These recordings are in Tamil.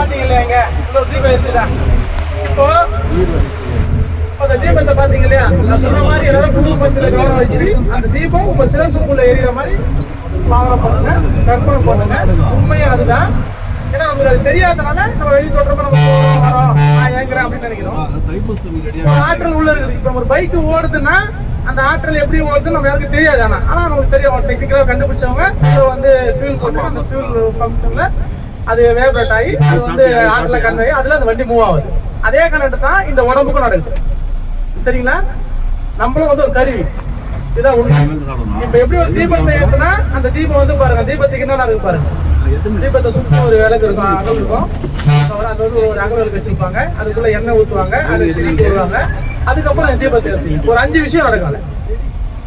பாத்தீங்க இல்லையா இங்க தீபம் இருக்குதா இப்போ அந்த தீபத்தை பாத்தீங்க இல்லையா நான் சொன்ன மாதிரி எல்லாரும் குடும்பத்துல கவனம் வச்சு அந்த தீபம் உங்க சிரசுக்குள்ள எரியிற மாதிரி பாவனம் பண்ணுங்க கற்பனை பண்ணுங்க. உண்மையும் அதுதான். ஏன்னா நமக்கு அது தெரியாதனால நம்ம வெளி தோற்றமா நம்ம போறோம் வரோம் நான் ஏங்குறேன் அப்படின்னு நினைக்கிறோம். ஆற்றல் உள்ள இருக்குது. இப்போ ஒரு பைக் ஓடுதுன்னா அந்த ஆற்றல் எப்படி ஓடுதுன்னு நம்ம யாருக்கும் தெரியாது. ஆனா ஆனா நமக்கு தெரியும். டெக்னிக்கலா கண்டுபிடிச்சவங்க வந்து ஃபியூல் போட்டு அந்த ஃபியூல் ஃபங்க்ஷன்ல அது வேப்ரேட் ஆகி அது வந்து ஆற்றல கன்வே அதுல அந்த வண்டி மூவ் ஆகுது. அதே கனெக்ட் தான் இந்த உடம்புக்கும் நடக்குது. சரிங்களா? நம்மளும் வந்து ஒரு கருவி. இதுதான் உண்மை. இப்ப எப்படி ஒரு தீபத்தை ஏத்துனா அந்த தீபம் வந்து பாருங்க தீபத்துக்கு என்ன இருக்கு பாருங்க. தீபத்தை சுத்தி ஒரு விளக்கு இருக்கும் அகல் இருக்கும். அது வந்து ஒரு அகல் விளக்கு வச்சிருப்பாங்க. அதுக்குள்ள எண்ணெய் ஊத்துவாங்க அது திருப்பி விடுவாங்க. அதுக்கப்புறம் தீபத்தை ஏற்றுவீங்க ஒரு அஞ்சு விஷயம் நடக்கும் அதுல.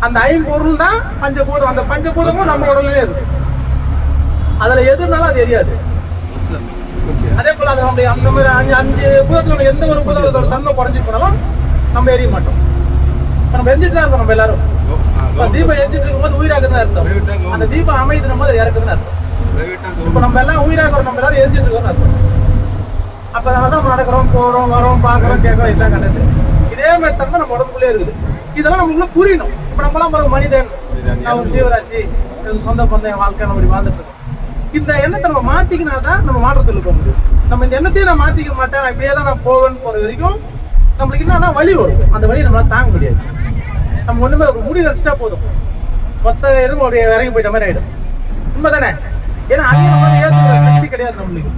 அந்த ஐம்பொருள் தான் பஞ்சபூதம். அந்த பஞ்சபூதமும் நம்ம உடல்லே இருக்கு. அதுல எது இருந்தாலும் அது எரியாது. அதே போல அது நம்முடைய அந்த மாதிரி அஞ்சு அஞ்சு பூதத்துல எந்த ஒரு பூதத்தோட தன்மை குறைஞ்சி போனாலும் நம்ம எரிய மாட்டோம். இப்ப நம்ம எரிஞ்சிட்டு தான் இருக்கோம் நம்ம எல்லாரும். இப்ப தீபம் எரிஞ்சிட்டு இருக்கும்போது உயிராக தான் அர்த்தம். அந்த தீபம் அமைதுன போது இறக்குதுன்னு அர்த்தம். இப்ப நம்ம எல்லாம் உயிராக நம்ம எல்லாரும் எரிஞ்சிட்டு இருக்கோம்னு அர்த்தம். அப்ப அதனால தான் நம்ம நடக்கிறோம் போறோம் வரோம் பாக்குறோம் கேட்கறோம் இதுதான் கண்டது. இதே மாதிரி தான் நம்ம உடம்புக்குள்ளே இருக்குது. இதெல்லாம் நமக்குள்ள புரியணும். இப்ப நம்மளாம் ஒரு மனிதன். நான் ஒரு ஜீவராசி சொந்த பந்த என் வாழ்க்கை நம்ம இப்படி வாழ்ந்துட்டு இருக்கோம் இந்த எண்ணத்தை நம்ம மாத்திக்கினா தான் நம்ம மாற்றத்தில் போக முடியும். நம்ம இந்த எண்ணத்தையும் நான் மாத்திக்க மாட்டேன். நான் இப்படியே தான் நான் போவேன்னு போற வரைக்கும் நம்மளுக்கு என்னன்னா வலி வரும். அந்த வழியை நம்மளால தாங்க முடியாது. நம்ம ஒண்ணுமே ஒரு முடி நடிச்சிட்டா போதும். மொத்த எதுவும் அப்படியே இறங்கி போயிட்ட மாதிரி ஆயிடும். உண்மைதானே? ஏன்னா அதே நம்ம ஏற்றுக்கிற சக்தி கிடையாது நம்மளுக்கு.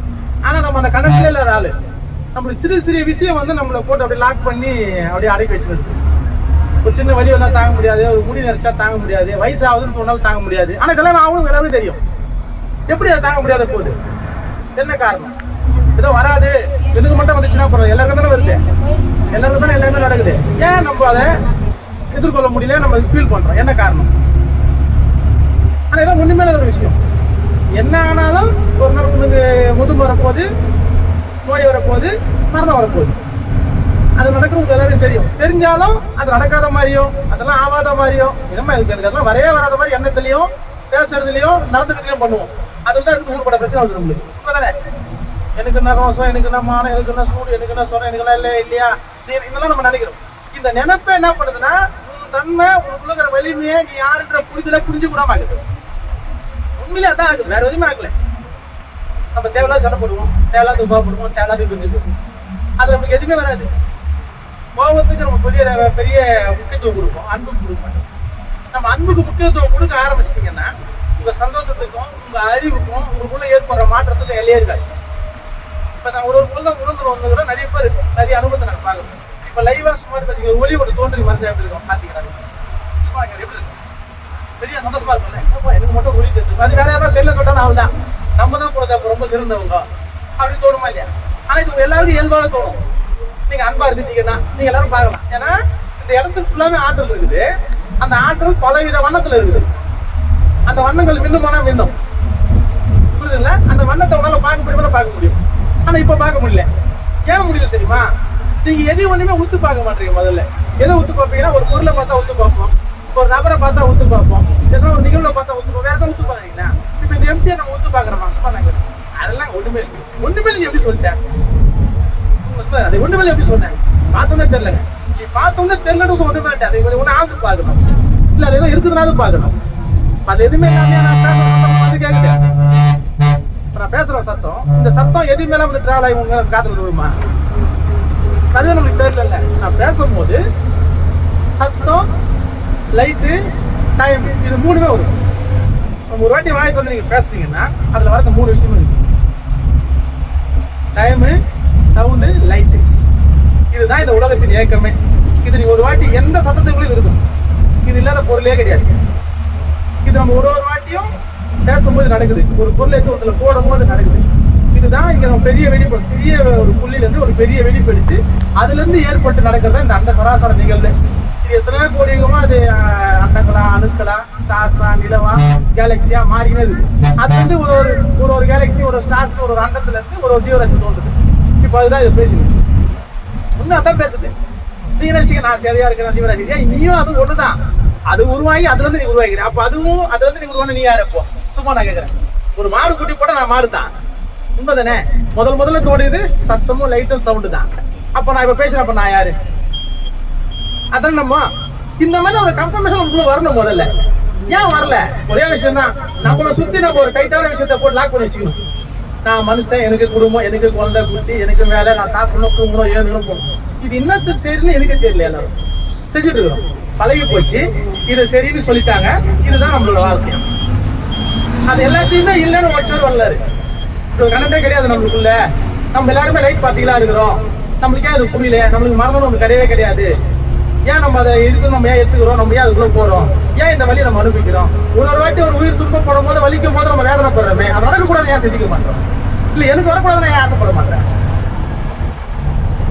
ஆனா நம்ம அந்த கணக்கில் இல்லாத ஆளு. நம்மளுக்கு சிறு சிறிய விஷயம் வந்து நம்மளை போட்டு அப்படியே லாக் பண்ணி அப்படியே அடக்கி வச்சிருக்கு ஒரு சின்ன வழி வந்தால் தாங்க முடியாது. ஒரு முடி நினைச்சா தாங்க முடியாது. வயசாகுதுன்னு சொன்னாலும் தாங்க முடியாது. ஆனால் இதெல்லாம் அவங்களுக்கு எல்லாரும் தெரியும். எப்படி அதை தாங்க முடியாத போகுது என்ன காரணம்? ஏதோ வராது. எதுக்கு மட்டும் வந்துச்சுன்னா போறோம் எல்லாருக்கும் தானே வருது. எல்லாருக்கும் தானே எல்லாமே நடக்குது. ஏன் நம்ம அதை எதிர்கொள்ள முடியல? நம்ம ஃபீல் பண்றோம். என்ன காரணம்? ஆனா இதெல்லாம் ஒண்ணுமே ஒரு விஷயம். என்ன ஆனாலும் ஒரு நாள் உனக்கு முதுகு வரப்போகுது நோய் வரப்போகுது மரணம் வரப்போகுது. அது நடக்கிறது எல்லாரும் தெரியும். தெரிஞ்சாலும் அது நடக்காத மாதிரியும் அதெல்லாம் ஆகாத மாதிரியும் என்னமா இதுக்கு எனக்கு அதெல்லாம் வரையே வராத மாதிரி எண்ணத்துலையும் பேசுறதுலையும் நடந்துக்கிறதுலையும் பண்ணுவோம். அதுதான் இருக்கு ஊர்பட பிரச்சனை வருது நம்மளுக்கு உண்மைதானே? எனக்கு என்ன ரோசம் எனக்கு என்ன மானம் எனக்கு என்ன சூடு எனக்கு என்ன சொரம் எனக்கு என்ன இல்லை இல்லையா? நீ- இதெல்லாம் நம்ம நினைக்கிறோம். இந்த நினைப்பை என்ன பண்ணுதுன்னா உன் தன்மை உனக்குள்ள இருக்கிற வலிமையை நீ யாருன்ற புரிதலை புரிஞ்சு கூட ஆகுது உண்மையிலே அதான் ஆகுது வேற எதுவுமே ஆகல நம்ம தேவையில்லாத சண்டை போடுவோம். தேவையில்லாத கோவப்படுவோம் தேவையில்லாத புரிஞ்சுக்குவோம் அது நமக்கு எதுவுமே வராது. கோபத்துக்கு நம்ம புதிய பெரிய முக்கியத்துவம் கொடுப்போம். அன்புக்கு கொடுக்க மாட்டோம். நம்ம அன்புக்கு முக்கியத்துவம் கொடுக்க ஆரம்பிச்சிட்டீங்கன்னா உங்கள் சந்தோஷத்துக்கும் உங்கள் அறிவுக்கும் உங்களுக்குள்ள ஏற்படுற மாற்றத்துக்கு எல்லையே இருக்காது இப்போ நான் ஒரு ஒரு பொருளை உணர்ந்து வந்துக்கிறோம் நிறைய பேர் நிறைய அனுபவத்தை நான் பார்க்குறேன். இப்போ லைவாக சும்மா வச்சுக்க ஒரு ஒலி ஒரு தோன்றி மருந்து எப்படி இருக்கும் பாத்தீங்கன்னா சும்மா எப்படி இருக்கும் பெரிய சந்தோஷமாக இருக்கும்ல? எனக்கு மட்டும் ஒலி தெரிஞ்சு அது வேற யாராவது தெரியல சொன்னால் அவள் தான் நம்ம தான் கூட அப்ப ரொம்ப சிறந்தவங்க. அப்படி தோணுமா இல்லையா? ஆனால் இது எல்லாருக்கும் இயல்பாக தோணும். நீங்கள் அன்பாக இருந்துட்டீங்கன்னா நீங்கள் எல்லாரும் பார்க்கலாம். ஏன்னா இந்த இடத்துக்கு ஃபுல்லாமே ஆற்றல் இருக்குது. அந்த ஆற்றல் பலவித வண்ணத்தில் இருக்குது. அந்த வண்ணங்கள் மின்னுமானா மின்னும் புரியுதுங்களா? அந்த வண்ணத்தை உங்களால பார்க்க முடியுமா பார்க்க முடியும்? ஆனா இப்ப பார்க்க முடியல. ஏன் முடியல தெரியுமா? நீங்க எதையும் ஒண்ணுமே ஒத்து பார்க்க மாட்டீங்க முதல்ல. எதை ஒத்து பார்ப்பீங்கன்னா ஒரு பொருளை பார்த்தா ஒத்து பார்ப்போம். ஒரு நபரை பார்த்தா ஒத்து பார்ப்போம். ஏதோ ஒரு நிகழ்வை பார்த்தா உத்து பார்ப்போம். வேற எதாவது ஒத்து பாக்குறீங்களா இப்ப இந்த எம்டியை நம்ம ஒத்து பாக்குறோமா சும்மா நாங்க அதெல்லாம் ஒண்ணுமே இல்லை. ஒண்ணுமே இல்லை எப்படி சொல்லிட்டேன்? உண்மை, அது ஒண்ணுமே எப்படி சொன்னேன்? பார்த்தோன்னே தெரியலங்க. நீ பார்த்தோன்னே தெரியலன்னு சொல்ல ஒண்ணுமே இல்லை அதை ஒண்ணு ஆழ்ந்து பார்க்கணும். இல்ல அது ஏதோ இருக்குதுனாலும் பார்க்கணும். அது எதுவுமே இல்லாம நான் பேசுற சத்தம் வந்து கேக்குது? நான் பேசுற சத்தம் இந்த சத்தம் எதுவுமே மேல வந்து டிராவல் ஆகி உங்க காத்துல விழுமா? அது நம்மளுக்கு தெரியல நான் பேசும்போது சத்தம் லைட்டு டைம் இது மூணுமே வரும். ஒரு வாட்டி வாய்க்கு வந்து நீங்க பேசுறீங்கன்னா அதுல வர மூணு விஷயம் இருக்கு. டைமு சவுண்டு லைட்டு இதுதான் இந்த உலகத்தின் ஏக்கமே. இது நீ ஒரு வாட்டி எந்த சத்தத்துக்குள்ளே இருக்கும் இது இல்லாத பொருளே கிடையாது. இது நம்ம ஒரு ஒரு வாட்டியும் பேசும்போது நடக்குது. ஒரு பொருளை எடுத்து ஒன்றில் போடும்போது நடக்குது. இதுதான் இங்க நம்ம பெரிய வெடிப்பு சிறிய ஒரு புள்ளிலேருந்து ஒரு பெரிய வெடிப்பு அடிச்சு அதுலேருந்து ஏற்பட்டு நடக்கிறது இந்த அண்ட சராசர நிகழ்வு. இது எத்தனையோ கோடி யுகமா அது அண்டங்களா அணுக்களா ஸ்டார்ஸா நிலவா கேலக்சியா மாறினே இருக்கு அது வந்து ஒரு ஒரு ஒரு ஒரு கேலக்சி ஒரு ஸ்டார்ஸ் ஒரு ஒரு அண்டத்துல இருந்து ஒரு ஒரு ஜீவராசி தோன்றுது. இப்போ அதுதான் இது பேசுது. இன்னும் அதான் பேசுது நீ நான் சரியா இருக்கிறேன் ஜீவராசி நீயும் அது ஒண்ணுதான். அது உருவாகி அதுல இருந்து நீ உருவாகிற அப்ப அதுவும் அதுல இருந்து நீ உருவான நீ யாரப்போ சும்மா நான் கேக்குறேன். ஒரு மாடு குட்டி போட்டா நான் மாடு தான் உண்மைதானே? முதல் முதல்ல தோடியது சத்தமும் லைட்டும் சவுண்டு தான். அப்ப நான் இப்ப பேசுறேன் நான் யாரு? அதான் நம்ம இந்த மாதிரி ஒரு கன்ஃபர்மேஷன் நமக்குள்ள வரணும் முதல்ல. ஏன் வரல? ஒரே விஷயம் தான் நம்மள சுத்தி நம்ம ஒரு டைட்டான விஷயத்த போட்டு லாக் பண்ணி வச்சுக்கணும். நான் மனுஷன் எனக்கு குடும்பம் எனக்கு குழந்தை குட்டி எனக்கு வேலை நான் சாப்பிடணும் தூங்கணும் ஏழுணும் போகணும். இது என்னத்து சரின்னு எனக்கு தெரியல எல்லாரும். செஞ்சுட்டு இருக்கிறோம். பழகி போச்சு. இது சரின்னு சொல்லிட்டாங்க. இதுதான் நம்மளோட வாழ்க்கை. அது எல்லாத்தையுமே இல்லைன்னு ஒச்சர் வரலாரு இது கணண்டே கிடையாது நம்மளுக்குள்ள. நம்ம எல்லாருமே லைட் பார்ட்டிகளா இருக்கிறோம். நம்மளுக்கே அது புரியல? நம்மளுக்கு மரணம் ஒன்று கிடையவே கிடையாது. ஏன் நம்ம அதை இதுக்கு நம்ம ஏன் எடுத்துக்கிறோம் நம்ம ஏன் அதுக்குள்ள போறோம்? ஏன் இந்த வழியை நம்ம அனுபவிக்கிறோம் ஒரு ஒரு வாட்டி ஒரு உயிர் துன்பப்படும் போது வலிக்கும் போது நம்ம வேதனைப்படுறோமே. அது வரக்கூடாது ஏன் செஞ்சுக்க மாட்டோம்? இல்ல எனக்கு வரக்கூடாதுன்னு ஏன் ஆசைப்பட மாட்டேன்?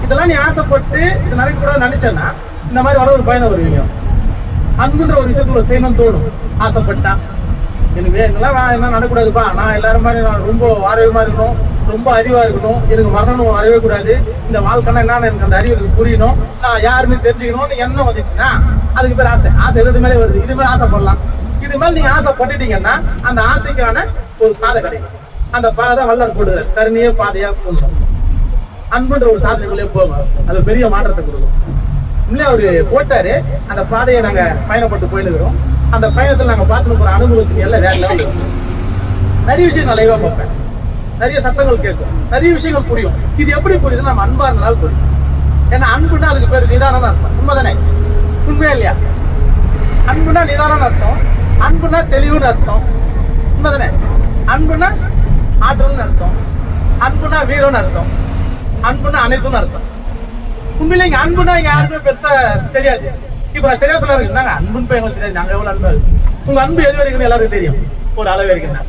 இதெல்லாம் நீ ஆசைப்பட்டு இது நடக்கக்கூடாது நினைச்சேன்னா இந்த மாதிரி வர ஒரு பயணம் வருவீங்க அன்புன்ற ஒரு விஷயத்துல செய்யணும்னு தோணும். ஆசைப்பட்டா. எனக்கு இதெல்லாம் நான் என்ன நடக்கூடாதுப்பா. நான் எல்லாரும் மாதிரி நான் ரொம்ப ஆரோக்கியமா இருக்கணும். ரொம்ப அறிவா இருக்கணும். எனக்கு மரணம் வரவே கூடாது. இந்த வாழ்க்கைனா என்னன்னு எனக்கு அந்த அறிவு எனக்கு புரியணும். நான் யாருன்னு தெரிஞ்சுக்கணும்னு எண்ணம் வந்துச்சுன்னா அதுக்கு பேர் ஆசை. ஆசை எது மேலே வருது? இது மேலே ஆசைப்படலாம். இது மாதிரி நீங்க ஆசைப்பட்டுட்டீங்கன்னா அந்த ஆசைக்கான ஒரு பாதை கிடைக்கும். அந்த பாதை வல்லர் போடுது. கருணையே பாதையா கொண்டு அன்புன்ற ஒரு சாதனைக்குள்ளே போகும். அது பெரிய மாற்றத்தை கொடுக்கும். இல்லையா அவர் போட்டாரு அந்த பாதையை நாங்க பயணப்பட்டு போயிருக்கிறோம். அந்த பயணத்தில் நாங்க பார்த்துட்டு போற அனுபவத்துக்கு எல்லாம் வேற லெவல் நிறைய விஷயம் நான் லைவா பார்ப்பேன். நிறைய சத்தங்கள் கேட்கும். நிறைய விஷயங்கள் புரியும். இது எப்படி புரியுது நம்ம அன்பா இருந்தாலும் புரியும். ஏன்னா அன்புன்னா அதுக்கு பேர் நிதானம் அர்த்தம். உண்மைதானே? உண்மையா இல்லையா? அன்புனா நிதானம் அர்த்தம். அன்புனா தெளிவுன்னு அர்த்தம். உண்மைதானே? அன்புனா ஆற்றல்னு அர்த்தம். அன்புனா வீரம்னு அர்த்தம். அன்புனா அனைத்தும்னு அர்த்தம். உண்மையில இங்க அன்புனா இங்க யாருமே பெருசா தெரியாது. இப்ப நான் தெரியாத சொல்ல இருந்தாங்க அன்புன்னு போய் எங்களுக்கு தெரியாது. நாங்க எவ்வளவு அன்பு உங்க அன்பு எது வரைக்கும் எல்லாருக்கும் தெரியும். ஒரு அளவு வரைக்கும் தான்.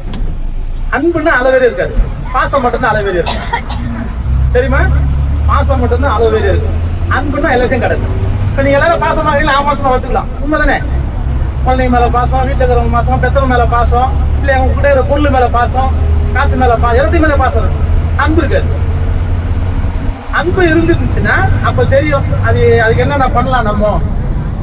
அன்புன்னா அளவேறே இருக்காது. பாசம் மட்டும்தான் அளவேறே இருக்கும். தெரியுமா? பாசம் மட்டும்தான் அளவேறே இருக்கும். அன்புன்னா எல்லாத்தையும் கிடக்கும் இப்ப நீங்க எல்லாரும் பாசமா இருக்கீங்களா? ஆமாசமா ஒத்துக்கலாம். உண்மைதானே? குழந்தைங்க மேல பாசம் வீட்டுல இருக்கிறவங்க பாசம் பெத்தவங்க மேல பாசம் இல்ல உங்க கூட இருக்கிற பொருள் மேல பாசம் காசு மேல பாசம் எல்லாத்தையும் மேல பாசம் இருக்கு. அன்பு இருக்காது. அன்பு இருந்துச்சுன்னா அப்ப தெரியும் அது அதுக்கு என்னென்ன பண்ணலாம் நம்ம?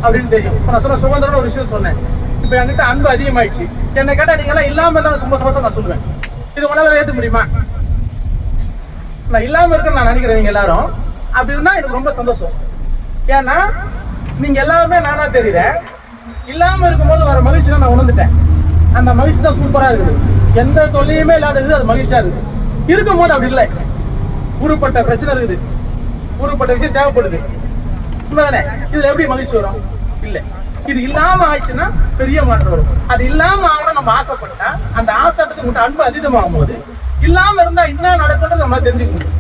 அப்படின்னு தெரியும். இப்ப நான் சொன்ன சுதந்திரம் ஒரு விஷயம் சொன்னேன். இப்ப என்கிட்ட அன்பு அதிகமாயிடுச்சு. என்ன கேட்டா நீங்க எல்லாம் இல்லாம இருந்தாலும் சும்மா சமசம் நான் சொல்லுவேன். இது உங்களால ஏத்துக்க முடியுமா? நான் இல்லாம இருக்கேன்னு நான் நினைக்கிறேன் எல்லாரும் அப்படி இருந்தா எனக்கு ரொம்ப சந்தோஷம். ஏன்னா நீங்க எல்லாருமே நானா தெரியுறேன் இல்லாம இருக்கும்போது வர மகிழ்ச்சி நான் உணர்ந்துட்டேன். அந்த மகிழ்ச்சி தான் சூப்பரா இருக்குது. எந்த தொல்லையுமே இல்லாத இது அது மகிழ்ச்சியா இருக்குது. இருக்கும்போது அப்படி இல்லை. உருப்பட்ட பிரச்சனை இருக்குது. உருப்பட்ட விஷயம் தேவைப்படுது. உண்மைதானே? இதுல எப்படி மகிழ்ச்சி வரும்? இல்ல. இது இல்லாம ஆயிடுச்சுன்னா பெரிய மாற்றம் வரும். அது இல்லாம ஆகணும் நம்ம ஆசைப்பட்டா அந்த ஆசைக்கு உங்கள்கிட்ட அன்பு அதிகமாகும் போது இல்லாம இருந்தா என்ன நடக்குதுன்னு நம்ம தெரிஞ்சுக்க முடியும்.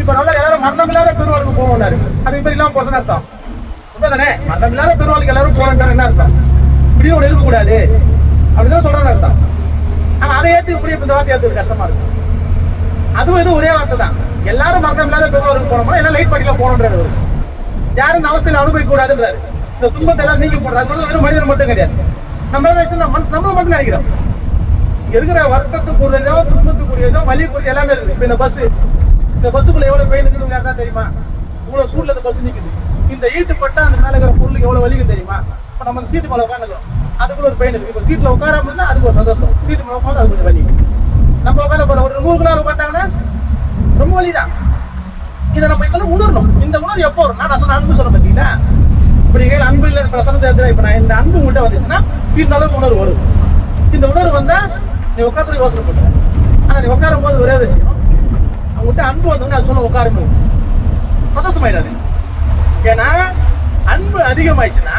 இப்ப நல்லா எல்லாரும் மரணம் இல்லாத பெருவாளுக்கு போகணும்னாரு அதுக்கு பேர் இல்லாம போறதுன்னு அர்த்தம். உண்மைதானே? மரணம் இல்லாத பெருவாளுக்கு எல்லாரும் போகணுன்றாரு என்ன அர்த்தம்? இப்படியும் ஒன்று இருக்கக்கூடாது. அப்படின்னு சொல்றாங்க அர்த்தம். ஆனா அதை ஏற்றி முடியும் இந்த வார்த்தை ஏத்துக்கு கஷ்டமா இருக்கும். அதுவும் இது ஒரே வார்த்தை தான் எல்லாரும் மரணம் இல்லாத பெருவாளுக்கு போனோம்னா எல்லாம் லைட் பாட்டில போகணுன்றது யாரும் இந்த அனுபவிக்க கூடாதுன்றாரு இந்த துன்பத்தை எல்லாம் நீக்கி போடுறாரு சொல்றது வெறும் மனிதன் மட்டும் கிடையாது. நம்ம விஷயம் நம்ம நம்மள மட்டும் நினைக்கிறோம். இருக்கிற வருத்தத்துக்குரியதோ துன்பத்துக்குரியதோ வலிக்குரிய எல்லாமே இருக்கு இப்போ இந்த பஸ் இந்த பஸ்ஸுக்குள்ள எவ்வளவு பெயின் இருக்குன்னு தெரியுமா? இவ்வளவு சூழ்நிலை இந்த பஸ் நிக்குது. இந்த ஈட்டு அந்த மேல இருக்கிற பொருளுக்கு எவ்வளவு வலிக்கு தெரியுமா? இப்போ நம்ம அந்த சீட்டு மேல உட்காந்துக்கிறோம் அதுக்குள்ள ஒரு பெயின் இருக்கு. இப்போ சீட்டில் உட்காராம இருந்தா அதுக்கு ஒரு சந்தோஷம். சீட்டு மேல உட்காந்து அது கொஞ்சம் வலி. நம்ம உட்கார போறோம் ஒரு நூறு கிலோ உட்காந்தாங்கன்னா ரொம்ப வழிதான் இதை நம்ம இதெல்லாம் உணரணும். இந்த உணர்வு எப்போ வரும்? நான் சொன்ன அன்பு சொன்ன பார்த்தீங்களா இப்படி கையில் அன்பு இல்லை பிரசனத்தை எடுத்து இப்போ நான் இந்த அன்பு உங்கள்கிட்ட வந்துச்சுன்னா இந்த அளவுக்கு உணர்வு வரும். இந்த உணர்வு வந்தால் நீ உட்காந்து யோசனை பண்ணுற ஆனால் நீ உட்காரும் போது ஒரே விஷயம். அவங்ககிட்ட அன்பு வந்தோடனே அது சொல்ல உட்காருங்க. சந்தோஷமாயிடாது. ஏன்னா அன்பு அதிகமாயிடுச்சுன்னா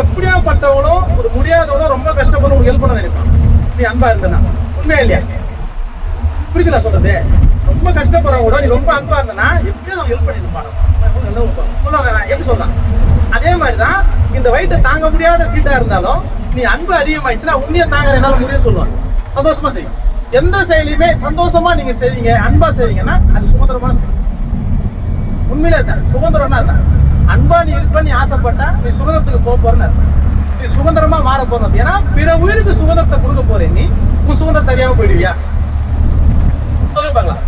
எப்படியாப்பட்டவங்களும் ஒரு முடியாதவங்களும் ரொம்ப கஷ்டப்படும் ஒரு ஹெல்ப் பண்ண நினைப்பான். நீ அன்பா இருந்தனா. உண்மையா இல்லையா? புரியுதுல சொல்றது? ரொம்ப கஷ்டப்படுறவங்க நீ ரொம்ப அன்பா இருந்தனா எப்படியும் அவங்க ஹெல்ப் பண்ணிருப்பாங்க எப்படி சொல்றான் அதே மாதிரிதான் இந்த வயிற்றை தாங்க முடியாத சீட்டா இருந்தாலும் நீ அன்பு அதிகமாயிடுச்சுன்னா உண்மையை தாங்க என்னால முடியும் சொல்லுவாங்க. சந்தோஷமா செய்யும். எந்த செயலையுமே சந்தோஷமா நீங்க செய்வீங்க அன்பா செய்வீங்கன்னா அது சுதந்திரமா செய்யும். உண்மையில தான் சுதந்திரம்னா தான் அன்பா நீ இருப்ப நீ ஆசைப்பட்டா நீ சுதந்திரத்துக்கு போக போறன்னு நீ சுதந்திரமா மாற போறது ஏன்னா பிற உயிருக்கு சுதந்திரத்தை கொடுக்க போறேன் நீ. உன் சுதந்திரம் தெரியாம போயிடுவியா சொல்லுங்க பார்க்கலாம்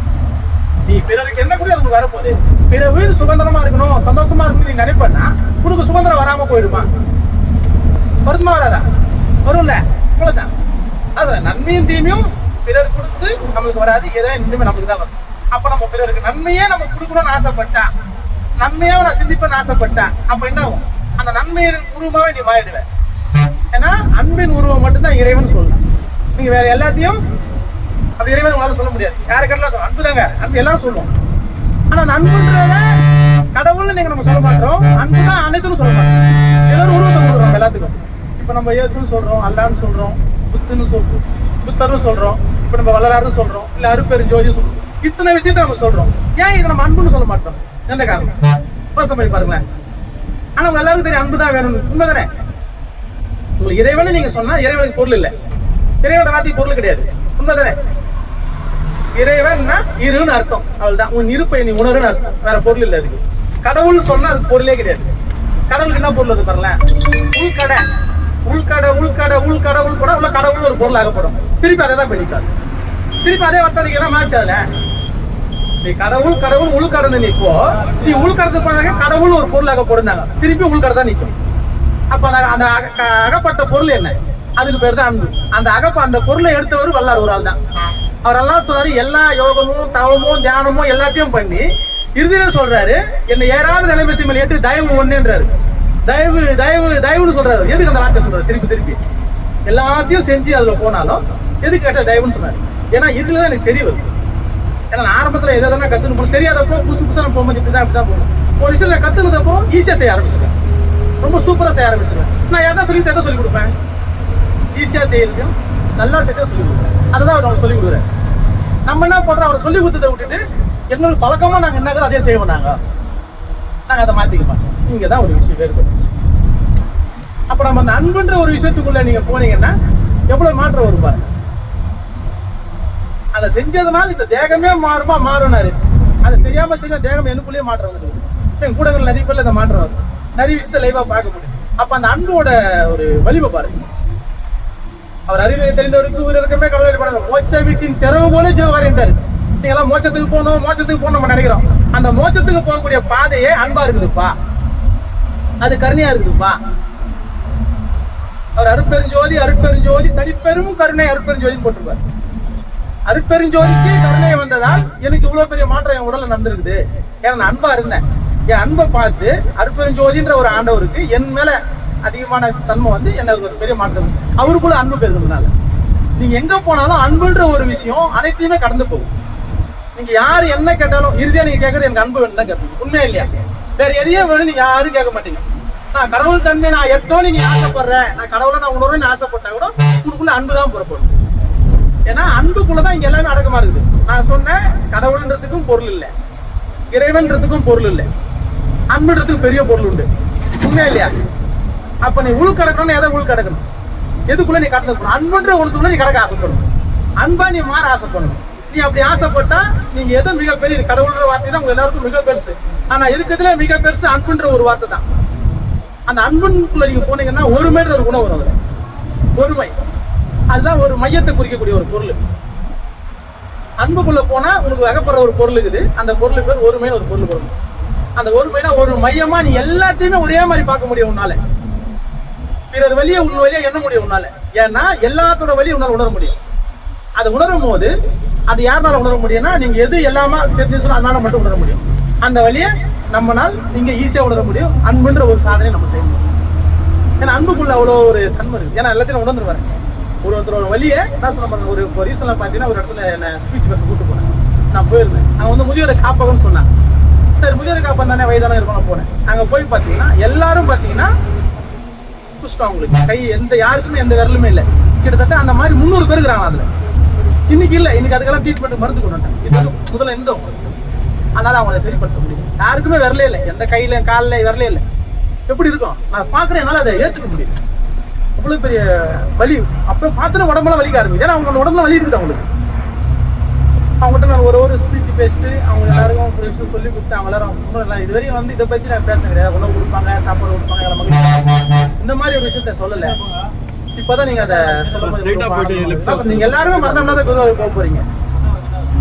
நீ பிறருக்கு என்ன கூட உனக்கு வரப்போகுது? பிற உயிர் சுதந்திரமா இருக்கணும் சந்தோஷமா இருக்கணும் நீ நினைப்பனா உனக்கு சுதந்திரம் வராம போயிடுமா? வருமா வராதா? வரும்ல இவ்வளவுதான். அதான் நன்மையும் தீமையும் பிறர் கொடுத்து நம்மளுக்கு வராது இறைவன் இனிமே நமக்கு தான் வரும். அப்ப நம்ம பிறருக்கு நன்மையே நம்ம கொடுக்கணும்னு ஆசைப்பட்டா நன்மையா நான் சிந்திப்பேன்னு ஆசைப்பட்டேன் அப்ப என்ன ஆகும்? அந்த நன்மையின் உருவமாவே நீ மாறிடுவேன் ஏன்னா அன்பின் உருவம் மட்டும்தான் இறைவன் சொல்லலாம் நீங்க வேற எல்லாத்தையும் அது இறைவன் உங்களால சொல்ல முடியாது. யாருக்கெல்லாம் சொல்ல அன்பு தாங்க அன்பு எல்லாம் சொல்லுவோம். ஆனா அந்த அன்புன்றத கடவுள்னு நீங்க நம்ம சொல்ல மாட்டோம். அன்பு தான் அனைத்தும் சொல்ல மாட்டோம். ஏதோ ஒரு உருவத்தை கொடுக்குறோம் எல்லாத்துக்கும். இப்ப நம்ம இயேசுன்னு சொல்றோம் அல்லான்னு சொல்றோம் புத்துன்னு சொல்றோம் புத்தர்னு சொல்றோம் இப்ப நம்ம வளராருன்னு சொல்றோம் இல்ல அருப்பெருஞ்சோதி சொல்றோம். இத்தனை விஷயத்த நம்ம சொல்றோம். ஏன் இதை நம்ம அன்புன்னு சொல்ல மாட்டோம்? எந்த காரணம்? யோசனை பண்ணி பாருங்களேன். ஆனா உங்க எல்லாருக்கும் தெரியும் அன்பு தான் வேணும்னு. உண்மைதானே? உங்களுக்கு இறைவன் நீங்க சொன்னா இறைவனுக்கு பொருள் இல்ல. இறைவன வார்த்தைக்கு பொருள் கிடையாது. உண்மைதானே? இறைவன்னா இருன்னு அர்த்தம். அவ்வளவுதான். உன் இருப்பை நீ உணருன்னு அர்த்தம். வேற பொருள் இல்ல அதுக்கு. கடவுள் சொன்னா அதுக்கு பொருளே கிடையாது. கடவுளுக்கு என்ன பொருள் அது பாருங்களேன்? உள்கடை. உள்கடை உள்கடை உள்கடை உள்கடை உள்ள கடவுள் ஒரு பொருளாகப்படும் திருப்பி அதை தான் வெளிக்காது திருப்பி அதே வர்த்தனைக்கு மாச்சு அதுல. நீ கடவுள் கடவுள் உள்கடந்து நிற்போ நீ உள்கடந்து போனாங்க கடவுள் ஒரு பொருளாக பொருந்தாங்க திருப்பி உள்கடை தான் நிக்கும். அப்ப அந்த அந்த அக- அகப்பட்ட பொருள் என்ன? அதுக்கு பேர் தான் அன்பு. அந்த அகப்ப அந்த பொருளை எடுத்தவர் வல்லார் ஒரு ஆள் தான் அவர் எல்லாம் சொல்றாரு எல்லா யோகமும் தவமும் தியானமும் எல்லாத்தையும் பண்ணி இறுதியில சொல்றாரு என்னை ஏறாத நிலைமை மேல் ஏற்று தயவு ஒண்ணுன்றாரு தயவு தயவு தயவுன்னு சொல்றாரு எதுக்கு அந்த வார்த்தை சொல்றாரு? திருப்பி திருப்பி. எல்லாத்தையும் செஞ்சு அதுல போனாலும் எதுக்கு கேட்ட தயவுன்னு சொன்னாரு. ஏன்னா இதுல தான் எனக்கு தெரிய வருது ஏன்னா ஆரம்பத்துல எதை தானே கத்துன்னு போகணும் தெரியாதப்போ புதுசு புதுசாக நான் போகும்போது இப்படி தான் இப்படி தான் போகணும் ஒரு விஷயம் நான் கத்துனதப்போ ஈஸியா செய்ய ஆரம்பிச்சிருவேன். ரொம்ப சூப்பரா செய்ய ஆரம்பிச்சிருவேன். நான் எதை சொல்லி எதை சொல்லி கொடுப்பேன்? ஈஸியா செய்யறதையும் நல்லா செய்ய சொல்லி கொடுப்பேன். அதுதான் அவர் சொல்லி கொடுக்குறேன் நம்ம என்ன பண்றோம்? அவர் சொல்லி கொடுத்ததை விட்டுட்டு எங்களுக்கு பழக்கமா நாங்க என்ன அதே செய்வோம் நாங்க. நாங்க அதை மாத்திக்க மாட்டோம். இங்கதான் ஒரு விஷயம் வேறுபட்டுச்சு. அப்ப நம்ம அந்த அன்புன்ற ஒரு விஷயத்துக்குள்ள நீங்க போனீங்கன்னா எவ்வளவு மாற்றம் வரும் பாருங்க. அதை செஞ்சதுனால இந்த தேகமே மாறுமா? மாறும்னாரு. அதை செய்யாம செஞ்ச தேகம் எனக்குள்ளேயே மாற்றம் வந்துருக்கு என் கூட நிறைய பேர்ல இந்த மாற்றம் வரும் நிறைய விஷயத்த லைவா பார்க்க முடியும் அப்ப அந்த அன்போட ஒரு வலிமை பாருங்க. அவர் அறிவியல் தெரிந்தவருக்கு உயிரிழக்கமே இருக்கமே கடவுள் பண்ணாரு. மோட்ச வீட்டின் திறவு போல ஜீவாரின்றாரு நீங்க எல்லாம் மோட்சத்துக்கு போகணும் மோட்சத்துக்கு போகணும் நம்ம நினைக்கிறோம். அந்த மோட்சத்துக்கு போகக்கூடிய பாதையே அன்பா இருக்குதுப்பா. அது கருணையா இருக்குதுப்பா. அவர் அருட்பெருஞ்சோதி அருட்பெருஞ்சோதி தனிப்பெரும் கருணை அருட்பெருஞ்சோதின்னு போட்டிருப்பார். அருட்பெருஞ்சோதிக்கு கருணை வந்ததால் எனக்கு இவ்வளவு பெரிய மாற்றம் என் உடல்ல நடந்திருக்குது. ஏன்னா நான் அன்பா இருந்தேன். என் அன்பை பார்த்து அருட்பெருஞ்சோதின்ற ஒரு ஆண்டவருக்கு என் மேல அதிகமான தன்மை வந்து எனக்கு ஒரு பெரிய மாற்றம் அவருக்குள்ள அன்பு பேசுறதுனால. நீங்க எங்க போனாலும் அன்புன்ற ஒரு விஷயம் அனைத்தையுமே கடந்து போகும். நீங்க யார் என்ன கேட்டாலும் இறுதியா நீங்க கேட்கறது எனக்கு அன்பு வேணும் தான் கேட்பீங்க. உண்மையா இல்லையா? வேற எதையும் வேணும் நீங்க யாரும் கேட்க மாட்டீங்க. நான் கடவுள் தன்மை நான் எப்போ நீங்க ஆசைப்படுறேன். நான் கடவுளை நான் உணர்வேன்னு ஆசைப்பட்டா கூட உங்களுக்குள்ள அன்பு தான் புறப்படும். ஏன்னா அன்புக்குள்ளதான் இங்க எல்லாமே அடக்கமா இருக்குது. நான் சொன்னேன் கடவுள்ன்றதுக்கும் பொருள் இல்லை. இறைவன்றதுக்கும் பொருள் இல்லை. அன்புன்றதுக்கு பெரிய பொருள் உண்டு. உண்மையா இல்லையா? அப்ப நீ உள் கடக்கணும் எதை உள் கடக்கணும்? எதுக்குள்ள நீ கடந்து போகணும் அன்புன்ற ஒன்றுக்குள்ள நீ கடக்க ஆசைப்படணும். அன்பா நீ மாற ஆசைப்படணும். நீ அப்படி ஆசைப்பட்டா நீங்க எதை மிகப்பெரிய கடவுள்ன்ற வார்த்தை தான் உங்க எல்லாருக்கும் மிக பெருசு. ஆனா இருக்கிறதுல மிக பெருசு அன்புன்ற ஒரு வார்த்தை தான். அந்த அன்புக்குள்ள நீங்க போனீங்கன்னா ஒருமைன்ற ஒரு குணம் வரும் அதுல. ஒருமை. அதுதான் ஒரு மையத்தை குறிக்கக்கூடிய ஒரு பொருள். அன்புக்குள்ள போனா உனக்கு அகப்படுற ஒரு பொருள் இருக்குது. அந்த பொருள் பேர் ஒருமைன்னு ஒரு பொருள் வரும் அந்த ஒருமைனா ஒரு மையமா நீ எல்லாத்தையுமே ஒரே மாதிரி பார்க்க முடியும் உன்னால. பிறர் வழியை உன் வழியை எண்ண முடியும் உன்னால. ஏன்னா எல்லாத்தோட வழியும் உன்னால் உணர முடியும். அது உணரும் போது அது யாருனால உணர முடியும்னா நீங்க எது எல்லாமே தெரிஞ்சு சொன்னா அதனால மட்டும் உணர முடியும். அந்த வழியை நம்மனால் நீங்க ஈஸியா உணர முடியும். அன்புன்ற ஒரு சாதனை நம்ம செய்ய முடியும். ஏன்னா அன்புக்குள்ள அவ்வளோ ஒரு தன்மை இருக்கு. ஏன்னா எல்லாத்தையும் உணர்ந்துருவாரு ஒரு ஒருத்தர் ஒரு வழியை என்ன சொல்ல ஒரு இப்போ ரீசெண்டாக பார்த்தீங்கன்னா ஒரு இடத்துல என்ன ஸ்பீச் பேச கூட்டு போனேன். நான் போயிருந்தேன். அங்கே வந்து முதியோரை காப்பகம்னு சொன்னாங்க. சரி முதியோரை காப்பகம் தானே வயதான இருக்கணும் போனேன். அங்கே போய் பார்த்தீங்கன்னா எல்லாரும் பார்த்தீங்கன்னா புஷ்டம் அவங்களுக்கு கை எந்த யாருக்குமே எந்த விரலுமே இல்லை. கிட்டத்தட்ட அந்த மாதிரி முந்நூறு பேர் இருக்கிறாங்க அதுல. இன்னைக்கு இல்ல. இன்னைக்கு அதுக்கெல்லாம் ட்ரீட்மெண்ட் மருந்து கொண்டு வந்துட்டாங்க. முதல்ல இருந்தோம் அதனால அவங்கள சரிப்படுத்த முடியும் யாருக்குமே விரலே இல்லை. எந்த கையில காலில் விரலே இல்லை. எப்படி இருக்கும்? நான் பார்க்குறேன். என்னால அதை ஏற்றுக்க முடியும் அவ்வளவு பெரிய வலி. அப்போ பார்த்துட்டு உடம்பெல்லாம் வலிக்க ஆரம்பிச்சு ஏன்னா அவங்க உடம்புல வலி இருக்குது அவங்களுக்கு. அவங்ககிட்ட நான் ஒரு ஒரு ஸ்பீச் பேசிட்டு அவங்க எல்லாருக்கும் ஒரு விஷயம் சொல்லி கொடுத்து அவங்க எல்லாரும் இது வரையும் வந்து இதை பற்றி நான் பேச கிடையாது. உணவு கொடுப்பாங்க சாப்பாடு கொடுப்பாங்க மகிழ்ச்சி. இந்த மாதிரி ஒரு விஷயத்த சொல்லலை. இப்போதான் நீங்க அதை சொல்லும்போது Straight ஆ போயிட்டு left ஆ அப்ப நீங்க எல்லாருமே இல்லாத குருவாக போக போறீங்க.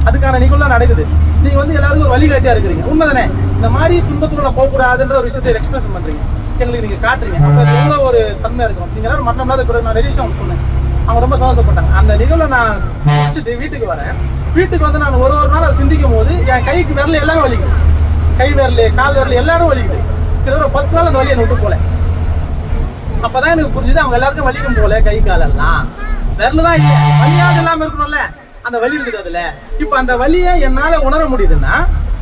அதுக்கான நிகழ்வு நடக்குது. நீங்க வந்து எல்லாருக்கும் ஒரு வழிகாட்டியா இருக்கிறீங்க. உண்மைதானே? இந்த மாதிரி துன்பத்துக்குள்ள போக கூடாதுன்ற ஒரு விஷயத்தை எக்ஸ்பிரஸ் பண்றீங்க. எங்களுக்கு நீங்க காட்டுறீங்க. அப்ப எவ்வளவு ஒரு தன்மை இருக்கும் நீங்க எல்லாரும் இல்லாத குரு. நான் நிறைய விஷயம் சொன்னேன். அவங்க ரொம்ப சந்தோஷப்பட்டாங்க. அந்த நிகழ்வை நான் முடிச்சுட்டு வீட்டுக்கு வரேன். வீட்டுக்கு வந்து நான் ஒரு ஒரு நாள் சிந்திக்கும் போது என் கைக்கு விரல் எல்லாமே வலிக்குது. கை விரல் கால் விரல் எல்லாரும் வலிக்குது. கிட்டத்தட்ட பத்து நாள் அந்த வலி என்னை விட்டு போல அப்பதான் எனக்கு புரிஞ்சுது அவங்க எல்லாருக்கும் வலிக்கும் போல கை காலெல்லாம் விரல் தான் இல்ல வலியாக இல்லாம இருக்கணும்ல. அந்த வலி இருக்குது அதுல. இப்ப அந்த வலியை என்னால உணர முடியுதுன்னா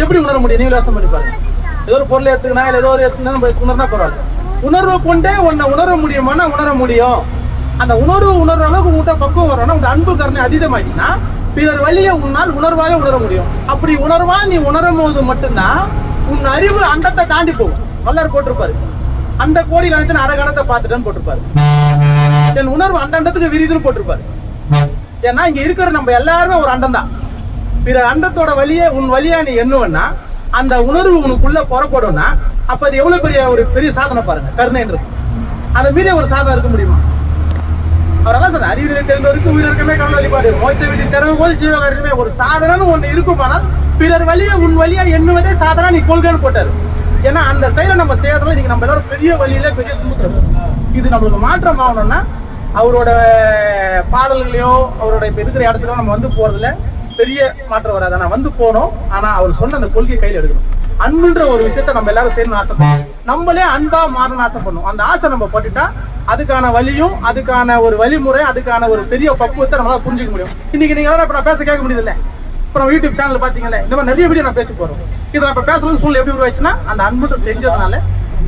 எப்படி உணர முடியும்? நீங்க யோசனை பண்ணி பாருங்க. ஏதோ ஒரு பொருள் எடுத்துக்கணும் இல்ல ஏதோ ஒரு எடுத்துக்கணும் நம்ம உணர்ந்தா பரவாயில்ல. உணர்வு கொண்டே உன்னை உணர முடியுமானா உணர முடியும். அந்த உணர்வு உணர்ற அளவுக்கு உங்கள்கிட்ட பக்குவம் வரணும் உங்க அன்பு கருணை அதிகமாச்சுன்னா பிறர் வழியை உன்னால் உணர்வாக உணர முடியும். அப்படி உணர்வா நீ உணரும் போது மட்டும்தான் உன் அறிவு அண்டத்தை தாண்டி போகும். வல்லர் போட்டிருப்பாரு. அந்த கோடியில் அனைத்து அரகணத்தை பார்த்துட்டேன்னு போட்டிருப்பாரு. என் உணர்வு அந்த அண்டத்துக்கு விரிதுன்னு போட்டிருப்பாரு. ஏன்னா இங்க இருக்கிற நம்ம எல்லாருமே ஒரு அண்டம் தான். பிற அண்டத்தோட வழியே உன் வழியா நீ எண்ணுவன்னா அந்த உணர்வு உனக்குள்ள புறப்படும்னா அப்ப அது எவ்வளவு பெரிய ஒரு பெரிய சாதனை பாருங்க. கருணைன்றது. அதை மீறிய ஒரு சாதனை இருக்க முடியுமா? அவர் சார் அறிவியல் தெரிந்தவருக்கு உயிரிழக்கமே கடவுள் வழிபாடு. மோட்ச வீட்டு திறவு போது ஜீவகாரமே ஒரு சாதனம் ஒன்று இருக்குமானால் பிறர் வழியை உன் வழியா எண்ணுவதே சாதனா நீ கொள்கைன்னு போட்டார். ஏன்னா அந்த செயலை நம்ம செய்யறதுல இன்னைக்கு நம்ம எல்லாரும் பெரிய வழியில பெரிய துன்பத்துல இது நம்மளுக்கு மாற்றம் ஆகணும்னா அவரோட பாடல்களையோ அவரோட இப்போ இருக்கிற இடத்துல நம்ம வந்து போறதுல பெரிய மாற்றம் வராது. ஆனால் வந்து போனோம். ஆனால் அவர் சொன்ன அந்த கொள்கையை கையில் எடுக்கணும். அன்புன்ற ஒரு விஷயத்த நம்ம எல்லாரும் சேர்ந்து ஆசைப்படுவோம் நம்மளே அன்பா மாறணும்னு ஆசைப்படணும். அந்த ஆசை நம்ம பட்டுட்டா அதுக்கான வழியும் அதுக்கான ஒரு வழிமுறை அதுக்கான ஒரு பெரிய பக்குவத்தை நம்மளால புரிஞ்சுக்க முடியும். இன்னைக்கு நீங்க இப்ப நான் பேச கேட்க முடியுதுல்ல? இப்ப நம்ம யூடியூப் சேனல் பாத்தீங்கல்ல? இந்த மாதிரி நிறைய வீடியோ நான் பேச போறோம். இதை நான் இப்ப பேசுறது சூழ்நிலை எப்படி உருவாச்சுன்னா அந்த அன்புத்தை செஞ்சதுனால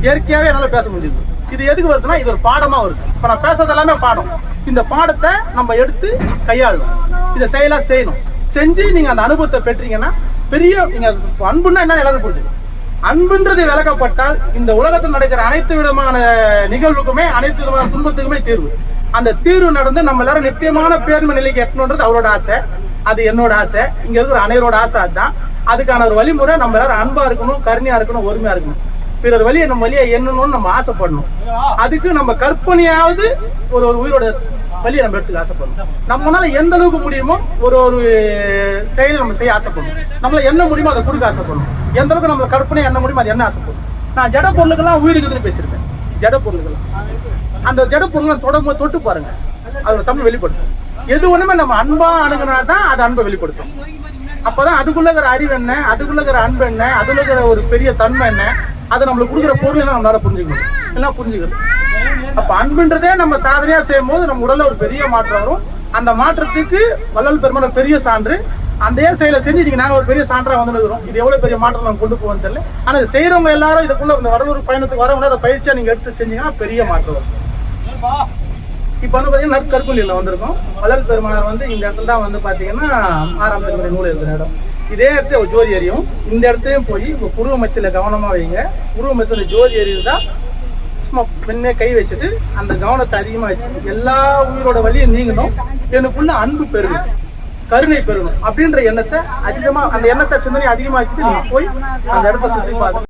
இயற்கையாவே என்னால பேச முடியுது. இது எதுக்கு வருதுன்னா இது ஒரு பாடமா வருது. இப்ப நான் பேசுறது எல்லாமே பாடம். இந்த பாடத்தை நம்ம எடுத்து கையாளணும். இதை செயலா செய்யணும். செஞ்சு நீங்க அந்த அனுபவத்தை பெற்றீங்கன்னா பெரிய அன்புன்னா என்ன எல்லாரும் புரிஞ்சுக்கணும் அன்புன்றது விளக்கப்பட்டால் இந்த உலகத்தில் நடக்கிற அனைத்து விதமான நிகழ்வுக்குமே அனைத்து விதமான துன்பத்துக்குமே தீர்வு. அந்த தீர்வு நடந்து நம்ம எல்லாரும் நித்தியமான பேர்மை நிலைக்கு எட்டணுன்றது அவரோட ஆசை. அது என்னோட ஆசை. இங்க இருக்கிற அனைவரோட ஆசை அதுதான். அதுக்கான ஒரு வழிமுறை நம்ம எல்லாரும் அன்பா இருக்கணும் கருணையா இருக்கணும் ஒருமையா இருக்கணும். பிறர் வழியை நம்ம வழியை எண்ணணும்னு நம்ம ஆசைப்படணும். அதுக்கு நம்ம கற்பனையாவது ஒரு ஒரு உயிரோட வெளியே நம்ம எடுத்துக்க ஆசைப்படணும். நம்மளால எந்த அளவுக்கு முடியுமோ ஒரு ஒரு செயலை நம்ம செய்ய ஆசைப்படணும். நம்மள என்ன முடியுமோ அதை கொடுக்க ஆசைப்படணும். எந்த அளவுக்கு நம்மள கற்பனை என்ன முடியுமோ அது என்ன ஆசைப்படும் நான் ஜட பொருளுக்கெல்லாம் உயிருக்குதுன்னு பேசியிருக்கேன். ஜட பொருளுக்கெல்லாம் அந்த ஜட பொருள் தொடர்பு தொட்டு பாருங்க. அதோட தமிழ் வெளிப்படுத்தும் எது ஒண்ணுமே நம்ம அன்பா அணுகுனா தான் அது அன்பை வெளிப்படுத்தும். அப்பதான் அதுக்குள்ள இருக்கிற அறிவு என்ன அதுக்குள்ள இருக்கிற அன்பு என்ன அதுல இருக்கிற ஒரு பெரிய தன்மை என்ன அதை நம்மளுக்கு கொடுக்குற பொருள் என்ன நம்மளால புரிஞ்சுக்கணும் எல்லாம் புரிஞ்சுக்கணும். அப்ப அன்புன்றதே நம்ம சாதனையா செய்யும் போது நம்ம உடல்ல ஒரு பெரிய மாற்றம் வரும். அந்த மாற்றத்துக்கு வள்ளல் பெருமான பெரிய சான்று. அந்த செயலை செஞ்சு நீங்க நாங்க ஒரு பெரிய சான்றா வந்துருக்கிறோம் இது எவ்வளவு பெரிய மாற்றம் நம்ம கொண்டு போவோம் தெரியல. ஆனா இது செய்யறவங்க எல்லாரும் இதுக்குள்ள இந்த வரலூர் பயணத்துக்கு வரவங்க அதை பயிற்சியா நீங்க எடுத்து செஞ்சீங்கன்னா பெரிய மாற்றம் வரும். இப்ப வந்து பாத்தீங்கன்னா நற்கற்குள்ளியில் வந்திருக்கோம். வள்ளல் பெருமானார் வந்து இந்த இடத்துல தான் வந்து பாத்தீங்கன்னா ஆறாம் தலைமுறை நூல் எழுதுற இடம். இதே இடத்துல ஒரு ஜோதி எரியும் இந்த இடத்துலயும் போய் உங்க குருவ மத்தியில கவனமா வைங்க. குருவ மத்தியில ஜோதி தான் சும்மா பெண்ணே கை வச்சுட்டு அந்த கவனத்தை அதிகமா வச்சு எல்லா உயிரோட வழியும் நீங்கணும். எனக்குள்ள அன்பு பெருகும் கருணை பெருகும் அப்படின்ற எண்ணத்தை அதிகமா அந்த எண்ணத்தை சிந்தனை அதிகமாக வச்சுட்டு நீங்கள் போய் அந்த இடத்த சுற்றி பார்த்து